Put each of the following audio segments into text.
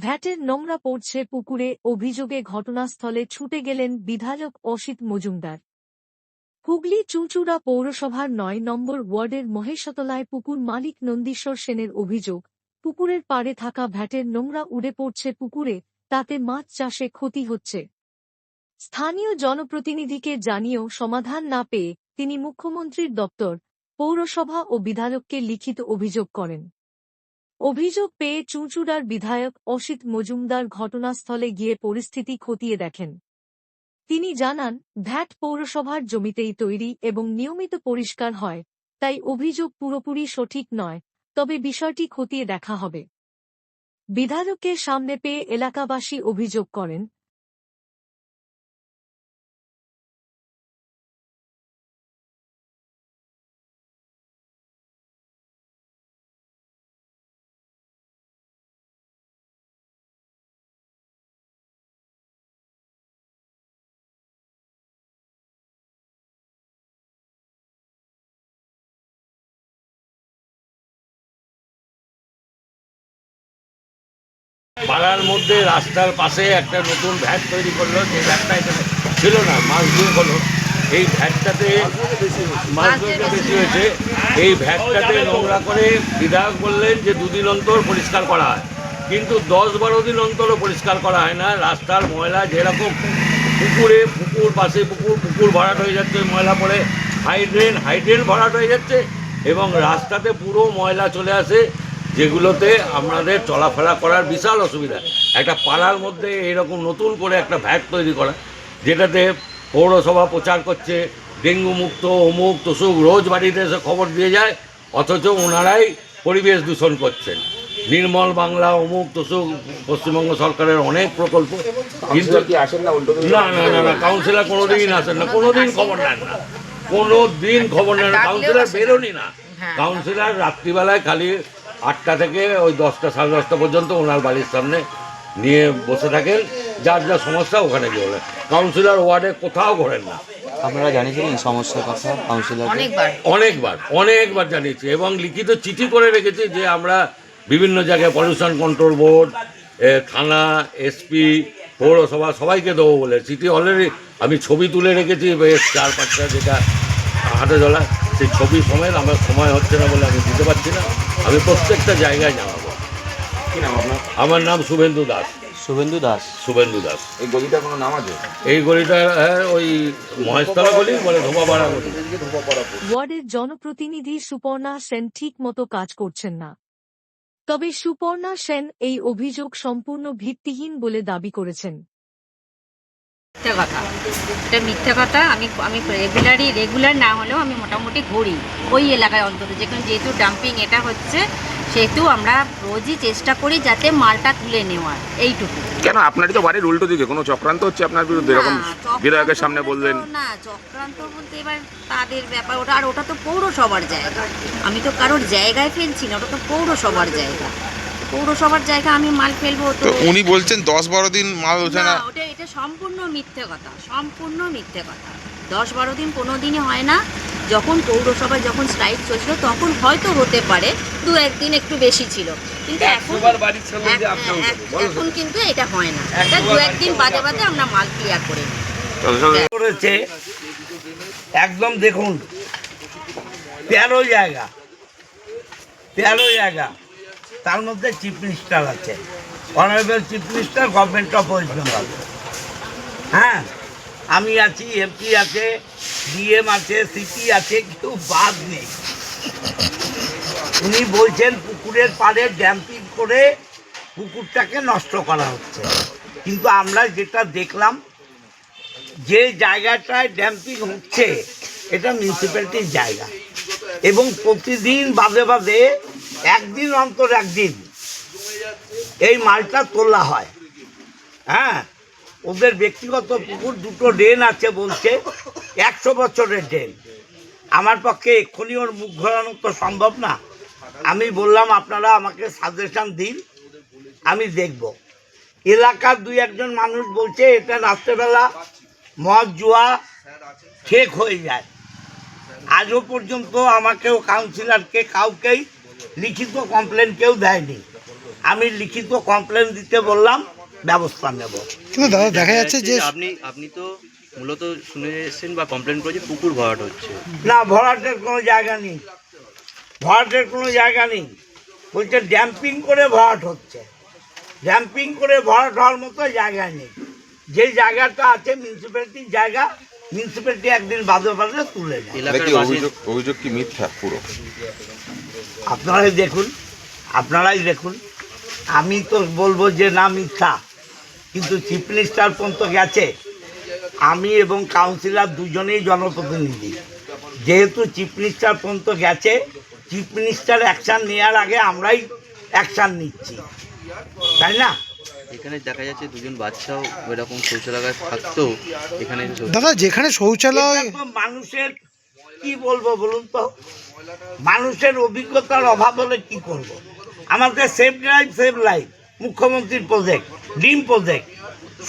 ভ্যাটের নোংরা পড়ছে পুকুরে, অভিযোগে ঘটনাস্থলে ছুটে গেলেন বিধায়ক অসিত মজুমদার। হুগলি চুঁচুড়া পৌরসভার নয় নম্বর ওয়ার্ডের মহেশতলায় পুকুর মালিক নন্দীশ্বর সেনের অভিযোগ, পুকুরের পাড়ে থাকা ভ্যাটের নোংরা উড়ে পড়ছে পুকুরে, তাতে মাছ চাষে ক্ষতি হচ্ছে। স্থানীয় জনপ্রতিনিধিকে জানিয়েও সমাধান না পেয়ে তিনি মুখ্যমন্ত্রীর দপ্তর, পৌরসভা ও বিধায়ককে লিখিত অভিযোগ করেন। অভিযোগ পেয়ে চুঁচুড়ার বিধায়ক অসিত মজুমদার ঘটনাস্থলে গিয়ে পরিস্থিতি খতিয়ে দেখেন। তিনি জানান, ভ্যাট পৌরসভার জমিতেই তৈরি এবং নিয়মিত পরিষ্কার হয়, তাই অভিযোগ পুরোপুরি সঠিক নয়, তবে বিষয়টি খতিয়ে দেখা হবে। বিধায়ককে সামনে পেয়ে এলাকাবাসী অভিযোগ করেন পাড়ার মধ্যে রাস্তার পাশে একটা নতুন ভ্যাট তৈরি করল যে ভ্যাটটা এখানে ছিল না মাস দিয়ে হলো। এই ভ্যাটটাতে মাছগুলোতে বেশি হয়েছে। এই ভ্যাটটাতে নোংরা করে বিধায়ক বললেন যে দুদিন অন্তর পরিষ্কার করা হয়। কিন্তু দশ বারো দিন অন্তরও পরিষ্কার করা হয় না। রাস্তার ময়লা যেরকম পুকুরে পুকুর পাশে পুকুর পুকুর ভরাট হয়ে যাচ্ছে ময়লা পড়ে। হাইড্রেন হাইড্রেন ভরাট হয়ে যাচ্ছে এবং রাস্তাতে পুরো ময়লা চলে আসে। যেগুলোতে আমাদের চলাফেরা করার বিশাল অসুবিধা। একটা পাড়ার মধ্যে এরকম নতুন করে একটা ভ্যাট তৈরি করা যেটাতে পৌরসভা প্রচার করছে ডেঙ্গু মুক্ত অমুক তসুক রোজ বাড়িতে এসে খবর দিয়ে যায় অথচ ওনারাই পরিবেশ দূষণ করছেন। নির্মল বাংলা অমুক তসুক পশ্চিমবঙ্গ সরকারের অনেক প্রকল্প। কিন্তু না না না না না কাউন্সিলর কোনোদিন আসেন না কোনোদিন খবর নেন না। কোনো দিন খবর নেন না কাউন্সিলর বেরোনি না। কাউন্সিলর রাত্রিবেলায় খালি আটটা থেকে ওই দশটা সাড়ে দশটা পর্যন্ত ওনার বাড়ির সামনে নিয়ে বসে থাকেন। যার যা সমস্যা ওখানে গিয়ে বলেন। কাউন্সিলর ওয়ার্ডে কোথাও ঘোরেন না। আপনারা জানিয়েছিলেন সমস্যার কথা কাউন্সিলরকে? অনেকবার। অনেকবার অনেকবার জানিয়েছি এবং লিখিত চিঠি করে রেখেছি যে আমরা বিভিন্ন জায়গায় পলিউশন কন্ট্রোল বোর্ড থানা এসপি পৌরসভা সবাইকে দেবো বলে চিঠি অলরেডি আমি ছবি তুলে রেখেছি বেশ চার পাঁচটা যেটা হাতে তোলা সেই ছবি সমেত আমার সময় হচ্ছে না বলে আমি দিতে পারছি না। আমি প্রত্যেকটা জায়গায় জানাব কি নাম আপনার? আমার নাম শুভেন্দু দাস। শুভেন্দু দাস। শুভেন্দু দাস। এই গলিটার কোনো নাম আছে? এই গলিটা হ্যাঁ ওই মহেশতলা গলি বলে ধোপাপাড়া গলি। ওয়ার্ডের জনপ্রতিনিধি সুপর্ণা সেন ঠিক মতো কাজ করছেন না। তবে সুপর্ণা সেন এই অভিযোগ সম্পূর্ণ ভিত্তিহীন বলে দাবি করেছেন। মিথ্যে কথা। এটা মিথ্যে কথা আমি আমি রেগুলারই রেগুলার না হলেও আমি মোটামুটি ঘুরি ওই এলাকায় অন্তত। যেখানে যেহেতু ডাম্পিং এটা হচ্ছে সেহেতু আমরা রোজই চেষ্টা করি যাতে মালটা তুলে নেওয়ার এইটুকু। কেন? আপনারই তো বাড়ির উল্টো দিকে কোনো চক্রান্ত হচ্ছে আপনার বিরুদ্ধে? এরকম বিধায়কের সামনে বললেন। না চক্রান্ত বলতে এবার তাদের ব্যাপার ওটা আর ওটা তো পৌরসভার জায়গা। আমি তো কারোর জায়গায় ফেলছি না ওটা তো পৌরসভার জায়গা। পৌরসভার জায়গা আমি মাল ফেলব তো তো উনি বলছেন দশ বারো দিন মাল ওঠে না। সম্পূর্ণ মিথ্যে কথা সম্পূর্ণ মিথ্যে কথা। দশ বারো দিন কোনো দিনই হয় না। যখন পৌরসভায় যখন স্ট্রাইক চলছিল তখন হয়তো হতে পারে দু একদিন একটু বেশি ছিল। কিন্তু এখন এখন কিন্তু এটা হয় না। এটা দু একদিন বাদে বাদে আমরা মাল ক্লিয়ার করে নিই। করেছে একদম দেখুন তেরো জায়গা তেরো জায়গা তার মধ্যে চিফ মিনিস্টার আছে honourable chief minister government of West Bengal হ্যাঁ আমি আছি এমপি আছে ডিএম আছে সিপি আছে, কেউ বাদ নেই। উনি বলছেন পুকুরের পাড়ে ড্যাম্পিং করে পুকুরটাকে নষ্ট করা হচ্ছে। কিন্তু আমরা যেটা দেখলাম, যে জায়গাটায় ড্যাম্পিং হচ্ছে, এটা মিউনিসিপ্যালিটির জায়গা। এবং প্রতিদিন বাদে বাদে একদিন অন্তর একদিন এই মালটা তোলা হয়। হ্যাঁ ওদের ব্যক্তিগত পুকুর দুটো ড্রেন আছে বলছে, একশো বছরের ড্রেন। আমার পক্ষে এক্ষুনি ওর মুখ ঘোরানো তো সম্ভব না। আমি বললাম, আপনারা আমাকে সাজেশন দিন, আমি দেখব। এলাকার দুই একজন মানুষ বলছে, এটা রাত্রেবেলা মদ, জুয়া ঠিক হয়ে যায়। আজও পর্যন্ত আমাকেও কাউন্সিলরকে কাউকেই লিখিত কমপ্লেন কেউ দেয়নি। আমি লিখিত কমপ্লেন দিতে বললাম ব্যবস্থা নেব। কিন্তু দাদা দেখা যাচ্ছে যে আপনি আপনি তো মূলত শুনে এসেছেন বা কমপ্লেন করেছেন পুকুর ভরাট হচ্ছে। না ভরাটের কোনো জায়গা নেই। ভরাটের কোনো জায়গা নেই। বলছে ড্যাম্পিং করে ভরাট হচ্ছে। ড্যাম্পিং করে ভরাট হওয়ার মতো জায়গা নেই। যে জায়গাটা আছে মিউনিসিপ্যালিটির জায়গা মিউনিসিপ্যালিটি একদিন বাদে বাদে তুলে নেয়। অভিযোগ কি মিথ্যা পুরো? আপনারাই দেখুন আপনারাই দেখুন। আমি তো বলব যে না মিথ্যা। কিন্তু চিফ মিনিস্টার পর্যন্ত গেছে। আমি এবং কাউন্সিলর দুজনেই জনপ্রতিনিধি। যেহেতু চিফ মিনিস্টার পর্যন্ত গেছে চিফ মিনিস্টার অ্যাকশান নেওয়ার আগে আমরাই অ্যাকশান নিচ্ছি। তাই না? এখানে দেখা যাচ্ছে দুজন বাচ্চাও এরকম শৌচালয় থাকতেও এখানে দাদা যেখানে শৌচালয় মানুষের কি বলব বলুন তো? মানুষের অভিজ্ঞতার অভাব হলে কি করব। আমাদের সেভ ড্রাইভ সেভ লাইফ মুখ্যমন্ত্রীর প্রজেক্ট ড্রিম প্রজেক্ট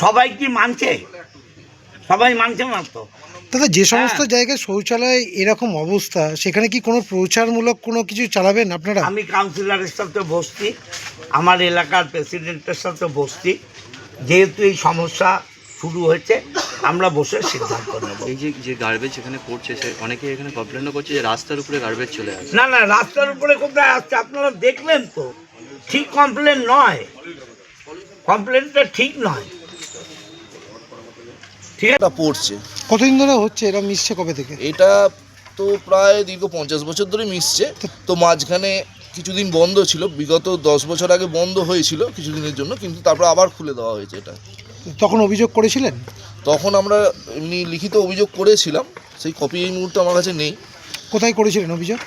সবাই কি মানছে? সবাই মানছে না তো? দাদা যে সমস্ত জায়গায় শৌচালয় এরকম অবস্থা সেখানে কি কোনো প্রচারমূলক কোনো কিছু চালাবেন আপনারা? আমি কাউন্সিলরের সাথে বসছি আমার এলাকার প্রেসিডেন্টের সাথে বসছি। যেহেতু এই সমস্যা শুরু হয়েছে আমরা বসে সিদ্ধান্ত নেব। এই যে যে গার্বেজ এখানে পড়ছে সে অনেকে এখানে কমপ্লেনও করছে যে রাস্তার উপরে গার্বেজ চলে আসে না না রাস্তার উপরে কোথায় আসছে আপনারা দেখলেন তো। ঠিক কমপ্লেন নয়। কমপ্লেনটা ঠিক নয়। ঠিক এটা পড়ছে। কতদিন ধরে হচ্ছে? এরা মিশছে কবে থেকে? এটা তো প্রায় দীর্ঘ পঞ্চাশ বছর ধরে মিশছে। তো মাঝখানে কিছুদিন বন্ধ ছিল। বিগত দশ বছর আগে বন্ধ হয়েছিল কিছুদিনের জন্য কিন্তু তারপর আবার খুলে দেওয়া হয়েছে এটা। তখন অভিযোগ করেছিলেন? তখন আমরা এমনি লিখিত অভিযোগ করেছিলাম। সেই কপি এই মুহূর্তে আমার কাছে নেই। কোথায় করেছিলেন অভিযোগ?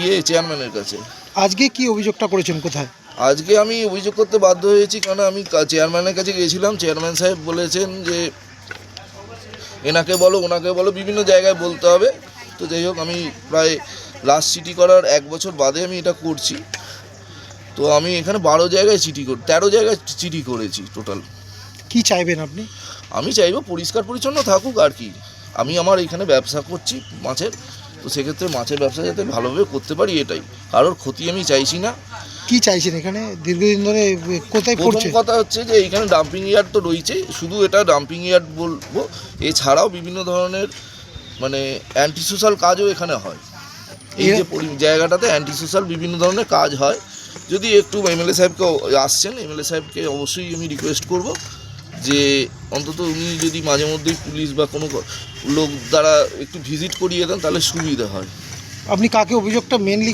ইয়ে চেয়ারম্যানের কাছে। আজকে কি অভিযোগটা করেছেন কোথায়? আজকে আমি অভিযোগ করতে বাধ্য হয়েছি কারণ আমি চেয়ারম্যানের কাছে গিয়েছিলাম। চেয়ারম্যান সাহেব বলেছেন যে এনাকে বলো ওনাকে বলো বিভিন্ন জায়গায় বলতে হবে। তো যাই হোক আমি প্রায় লাস্ট চিঠি করার এক বছর বাদে আমি এটা করছি। তো আমি এখানে বারো জায়গায় চিঠি করি তেরো জায়গায় চিঠি করেছি টোটাল কি চাইবেন আপনি? আমি চাইব পরিষ্কার পরিচ্ছন্ন থাকুক আর কি। আমি আমার এখানে ব্যবসা করছি মাছের তো সেক্ষেত্রে মাছের ব্যবসা যাতে ভালোভাবে করতে পারি এটাই। কারোর ক্ষতি আমি চাইছি না। কি চাইছেন এখানে? দীর্ঘদিন ধরে কোথায় পড়ছে? কথা হচ্ছে যে এইখানে ডাম্পিং ইয়ার্ড তো রয়েছে শুধু এটা ডাম্পিং ইয়ার্ড বলব এছাড়াও বিভিন্ন ধরনের মানে অ্যান্টি সোশ্যাল কাজও এখানে হয়। এই যে জায়গাটাতে অ্যান্টি সোশ্যাল বিভিন্ন ধরনের কাজ হয়। যদি একটু এমএলএ সাহেবকে আসছেন এমএলএ সাহেবকে অবশ্যই আমি রিকোয়েস্ট করব যে অন্তত উনি যদি মাঝে মধ্যেই পুলিশ বা কোনো লোক দ্বারা একটু ভিজিট করিয়ে দেন তাহলে সুবিধা হয়। আপনি কাকে অভিযোগটা মেনলি